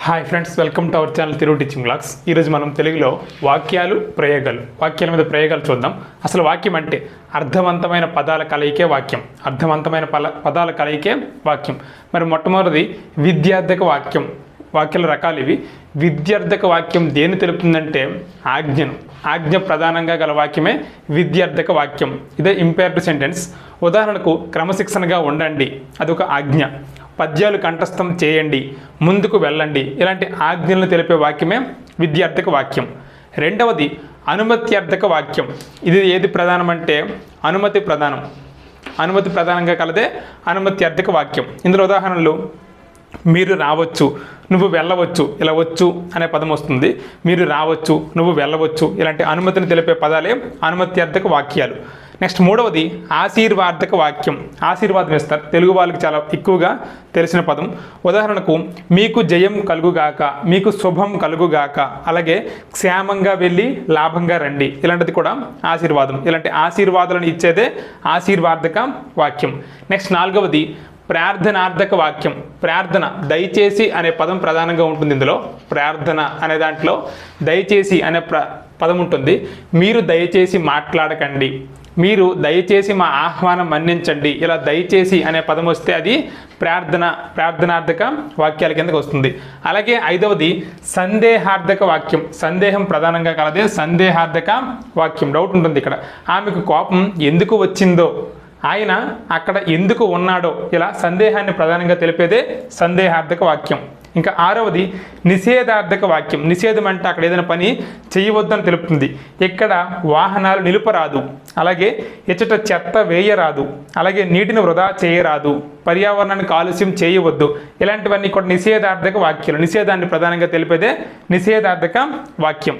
Hi friends welcome to our channel Telugu teaching blogs ఈరోజు మనం తెలుగులో వాక్యాలు ప్రయోగాలు. వాక్యాల మీద ప్రయోగాలు చూద్దాం. అసలు వాక్యం అంటే అర్థవంతమైన పదాల కలయికే వాక్యం. అర్థవంతమైన పల పదాల కలయికే వాక్యం. మరి మొట్టమొదటిది విద్యార్థక వాక్యం. వాక్యాల రకాలు ఇవి. విద్యార్థక వాక్యం దేని తెలుపుతుందంటే ఆజ్ఞను. ఆజ్ఞ ప్రధానంగా గల వాక్యమే విద్యార్థక వాక్యం. ఇదే ఇంపేర్డ్ సెంటెన్స్ ఉదాహరణకు క్రమశిక్షణగా ఉండండి. అదొక ఆజ్ఞ. పద్యాలు కంఠస్థం చేయండి ముందుకు వెళ్ళండి. ఇలాంటి ఆజ్ఞలను తెలిపే వాక్యమే విద్యార్థక వాక్యం. రెండవది అనుమత్యార్థక వాక్యం. ఇది ఏది ప్రధానం అంటే అనుమతి ప్రధానం. అనుమతి ప్రధానంగా కలదే అనుమత్యార్థక వాక్యం. ఇందులో ఉదాహరణలు మీరు రావచ్చు నువ్వు వెళ్ళవచ్చు ఇలా వచ్చు అనే పదం వస్తుంది. మీరు రావచ్చు నువ్వు వెళ్ళవచ్చు ఇలాంటి అనుమతిని తెలిపే పదాలే అనుమత్యార్థక వాక్యాలు. నెక్స్ట్ మూడవది ఆశీర్వాదక వాక్యం. ఆశీర్వాదం ఇస్తారు. తెలుగు వాళ్ళకి చాలా ఎక్కువగా తెలిసిన పదం. ఉదాహరణకు మీకు జయం కలుగుగాక మీకు శుభం కలుగుగాక అలాగే క్షేమంగా వెళ్ళి లాభంగా రండి. ఇలాంటిది కూడా ఆశీర్వాదం. ఇలాంటి ఆశీర్వాదాలను ఇచ్చేదే ఆశీర్వాదక వాక్యం. నెక్స్ట్ నాలుగవది ప్రార్థనార్థక వాక్యం. ప్రార్థన దయచేసి అనే పదం ప్రధానంగా ఉంటుంది ఇందులో. ప్రార్థన అనే దాంట్లో దయచేసి అనే ప్ర పదం ఉంటుంది. మీరు దయచేసి మాట్లాడకండి. మీరు దయచేసి మా ఆహ్వానం మన్నించండి. ఇలా దయచేసి అనే పదం వస్తే అది ప్రార్థన ప్రార్థనార్థక వాక్యాల కిందకు వస్తుంది. అలాగే ఐదవది సందేహార్థక వాక్యం. సందేహం ప్రధానంగా కలదే సందేహార్థక వాక్యం. డౌట్ ఉంటుంది ఇక్కడ. ఆమెకు కోపం ఎందుకు వచ్చిందో ఆయన అక్కడ ఎందుకు ఉన్నాడో ఇలా సందేహాన్ని ప్రధానంగా తెలిపేదే సందేహార్థక వాక్యం. ఇంకా ఆరవది నిషేధార్థక వాక్యం. నిషేధం అంటే అక్కడ ఏదైనా పని చేయవద్దని తెలుపుతుంది. ఇక్కడ వాహనాలు నిలుపరాదు. అలాగే ఇచ్చట చెత్త వేయరాదు. అలాగే నీటిని వృధా చేయరాదు. పర్యావరణాన్ని కాలుష్యం చేయవద్దు. ఇలాంటివన్నీ కూడా నిషేధార్థక వాక్యాలు. నిషేధాన్ని ప్రధానంగా తెలిపేదే నిషేధార్థక వాక్యం.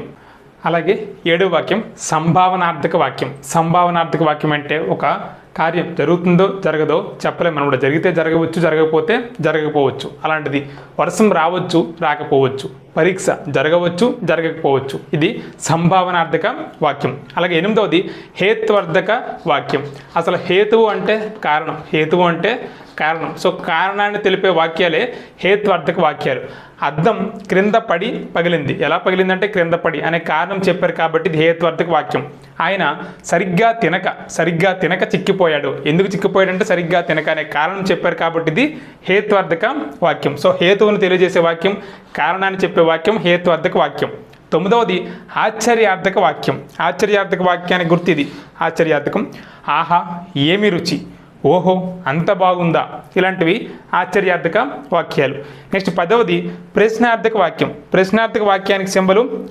అలాగే ఏడవ వాక్యం సంభావనార్థక వాక్యం. సంభావనార్థక వాక్యం అంటే ఒక కార్యం జరుగుతుందో జరగదో చెప్పలేము. మనం కూడా జరిగితే జరగవచ్చు జరగకపోతే జరగకపోవచ్చు. అలాంటిది వర్షం రావచ్చు రాకపోవచ్చు. పరీక్ష జరగవచ్చు జరగకపోవచ్చు. ఇది సంభావనార్థక వాక్యం. అలాగే ఎనిమిదవది హేత్వర్ధక వాక్యం. అసలు హేతువు అంటే కారణం. హేతువు అంటే కారణం. సో కారణాన్ని తెలిపే వాక్యాలే హేత్వార్థక వాక్యాలు. అర్థం క్రింద పడి పగిలింది. ఎలా పగిలిందంటే క్రింద పడి అనే కారణం చెప్పారు కాబట్టి ఇది హేత్వార్థక వాక్యం. ఆయన సరిగ్గా తినక సరిగ్గా తినక చిక్కిపోయాడు. ఎందుకు చిక్కిపోయాడంటే సరిగ్గా తినక అనే కారణం చెప్పారు కాబట్టి ఇది హేత్వార్థక వాక్యం. సో హేతువును తెలియజేసే వాక్యం కారణాన్ని చెప్పే వాక్యం హేత్వార్థక వాక్యం. తొమ్మిదవది ఆశ్చర్యార్థక వాక్యం. ఆశ్చర్యార్థక వాక్యానికి గుర్తు ఇది. ఆశ్చర్యార్థకం. ఆహా ఏమి రుచి. ఓహో అంత బాగుందా? ఇలాంటివి ఆశ్చర్యార్థక వాక్యాలు. నెక్స్ట్ పదవది ప్రశ్నార్థక వాక్యం. ప్రశ్నార్థక వాక్యానికి సింబలు?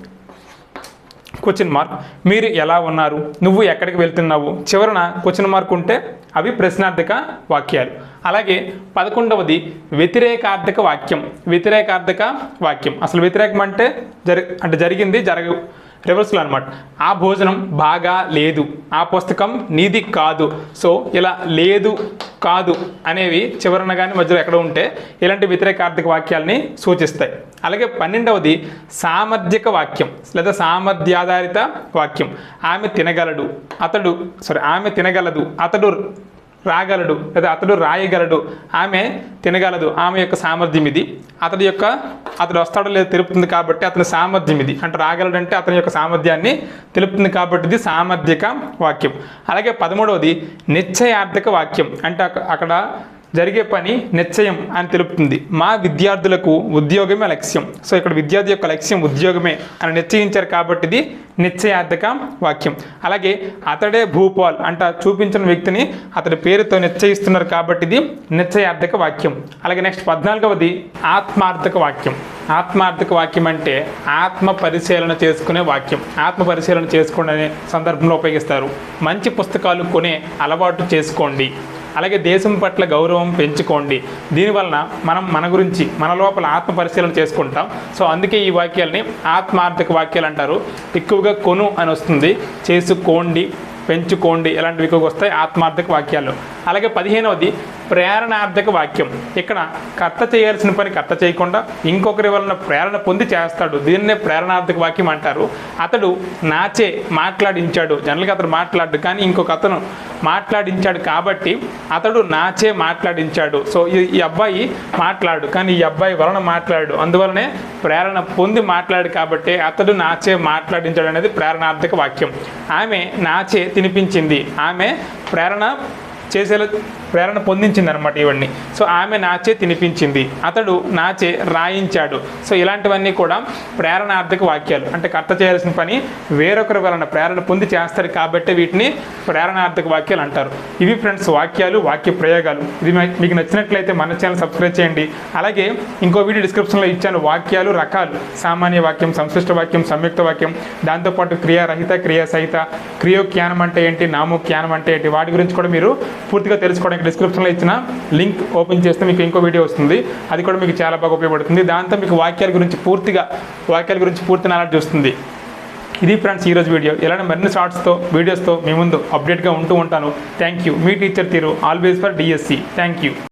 Question mark. మీరు ఎలా ఉన్నారు? నువ్వు ఎక్కడికి వెళ్తున్నావు? చివరన క్వశ్చన్ మార్క్ ఉంటే అవి ప్రశ్నార్థక వాక్యాలు. అలాగే పదకొండవది వ్యతిరేకార్థక వాక్యం. వ్యతిరేకార్థక వాక్యం. అసలు వ్యతిరేకం అంటే జరి అంటే జరిగింది జరగ రివర్స్లో అనమాట ఆ భోజనం బాగా లేదు. ఆ పుస్తకం నీది కాదు. సో ఇలా లేదు కాదు అనేవి చివరన కానీ మధ్యలో ఎక్కడ ఉంటే ఇలాంటి వ్యతిరేకార్థక వాక్యాలని సూచిస్తాయి. అలాగే పన్నెండవది సామర్థ్యక వాక్యం లేదా సామర్థ్యాధారిత వాక్యం. ఆమె తినగలడు అతడు సారీ ఆమె తినగలదు అతడు రాగలడు లేదా అతడు రాయగలడు ఆమె తినగలదు ఆమె యొక్క సామర్థ్యం ఇది అతడి యొక్క అతడు వస్తాడో లేదో తెలుపుతుంది కాబట్టి అతని సామర్థ్యం ఇది అంటే రాగలడు అంటే అతని యొక్క సామర్థ్యాన్ని తెలుపుతుంది కాబట్టి ఇది సామర్థ్యక వాక్యం. అలాగే పదమూడవది నిశ్చయార్థక వాక్యం. అంటే అక్కడ జరిగే పని నిశ్చయం అని తెలుపుతుంది. మా విద్యార్థులకు ఉద్యోగమే లక్ష్యం. సో ఇక్కడ విద్యార్థి యొక్క లక్ష్యం ఉద్యోగమే అని నిశ్చయించారు కాబట్టి ఇది నిశ్చయార్థక వాక్యం. అలాగే అతడే భూపాల్ అంట చూపించిన వ్యక్తిని అతడి పేరుతో నిశ్చయిస్తున్నారు కాబట్టి ఇది నిశ్చయార్థక వాక్యం. అలాగే నెక్స్ట్ పద్నాలుగవది ఆత్మార్థక వాక్యం. ఆత్మార్థక వాక్యం అంటే ఆత్మ పరిశీలన చేసుకునే వాక్యం. ఆత్మ పరిశీలన చేసుకునే సందర్భంలో ఉపయోగిస్తారు. మంచి పుస్తకాలు కొనే అలవాటు చేసుకోండి. అలాగే దేశం పట్ల గౌరవం పెంచుకోండి. దీనివలన మనం మన గురించి మన లోపల ఆత్మ పరిశీలన చేసుకుంటాం. సో అందుకే ఈ వాక్యాలని ఆత్మార్థక వాక్యాలు అంటారు. ఎక్కువగా కొను అని వస్తుంది. చేసుకోండి పెంచుకోండి. ఇలాంటివి ఎక్కువగా వస్తాయి? ఆత్మార్థక వాక్యాలు. అలాగే పదిహేనవది ప్రేరణార్థక వాక్యం. ఇక్కడ కర్త చేయాల్సిన పని కర్త చేయకుండా ఇంకొకరి వలన ప్రేరణ పొంది చేస్తాడు. దీన్నే ప్రేరణార్థక వాక్యం అంటారు. అతడు నాచే మాట్లాడించాడు. జనరల్గా అతడు మాట్లాడు కానీ ఇంకొక అతను మాట్లాడించాడు కాబట్టి అతడు నాచే మాట్లాడించాడు. సో ఈ ఈ అబ్బాయి మాట్లాడు కానీ ఈ అబ్బాయి వలన మాట్లాడు. అందువలనే ప్రేరణ పొంది మాట్లాడు కాబట్టి అతడు నాచే మాట్లాడించాడు అనేది ప్రేరణార్థక వాక్యం. ఆమె నాచే తినిపించింది. ఆమె ప్రేరణ చేసేలా ప్రేరణ పొందించింది అనమాట ఇవన్నీ సో ఆమె నాచే తినిపించింది. అతడు నాచే రాయించాడు. సో ఇలాంటివన్నీ కూడా ప్రేరణార్థక వాక్యాలు. అంటే కర్త చేయాల్సిన పని వేరొకరి వలన ప్రేరణ పొంది చేస్తారు కాబట్టి వీటిని ప్రేరణార్థక వాక్యాలు అంటారు. ఇవి ఫ్రెండ్స్ వాక్యాలు వాక్య ప్రయోగాలు. ఇది మీకు నచ్చినట్లయితే మన ఛానల్ సబ్స్క్రైబ్ చేయండి. అలాగే ఇంకో వీడియో డిస్క్రిప్షన్లో ఇచ్చాను వాక్యాలు రకాలు. సామాన్య వాక్యం సంశ్లిష్ట వాక్యం సంయుక్త వాక్యం. దాంతోపాటు క్రియారహిత క్రియా సహిత క్రియోక్యానం అంటే ఏంటి నామోక్యానం అంటే ఏంటి వాటి గురించి కూడా మీరు పూర్తిగా తెలుసుకోవడానికి డిస్క్రిప్షన్లో ఇచ్చిన లింక్ ఓపెన్ చేస్తే మీకు ఇంకో వీడియో వస్తుంది. అది కూడా మీకు చాలా బాగా ఉపయోగపడుతుంది. దాంతో మీకు వాక్యాల గురించి పూర్తిగా వాక్యాల గురించి పూర్తి నాలెడ్జ్ వస్తుంది. ఇది ఫ్రెండ్స్ ఈరోజు వీడియో. ఇలాంటి మరిన్ని షార్ట్స్తో వీడియోస్తో మీ ముందు అప్డేట్గా ఉంటూ ఉంటాను. థ్యాంక్ యూ మీ టీచర్ తీరు always for DSC thank you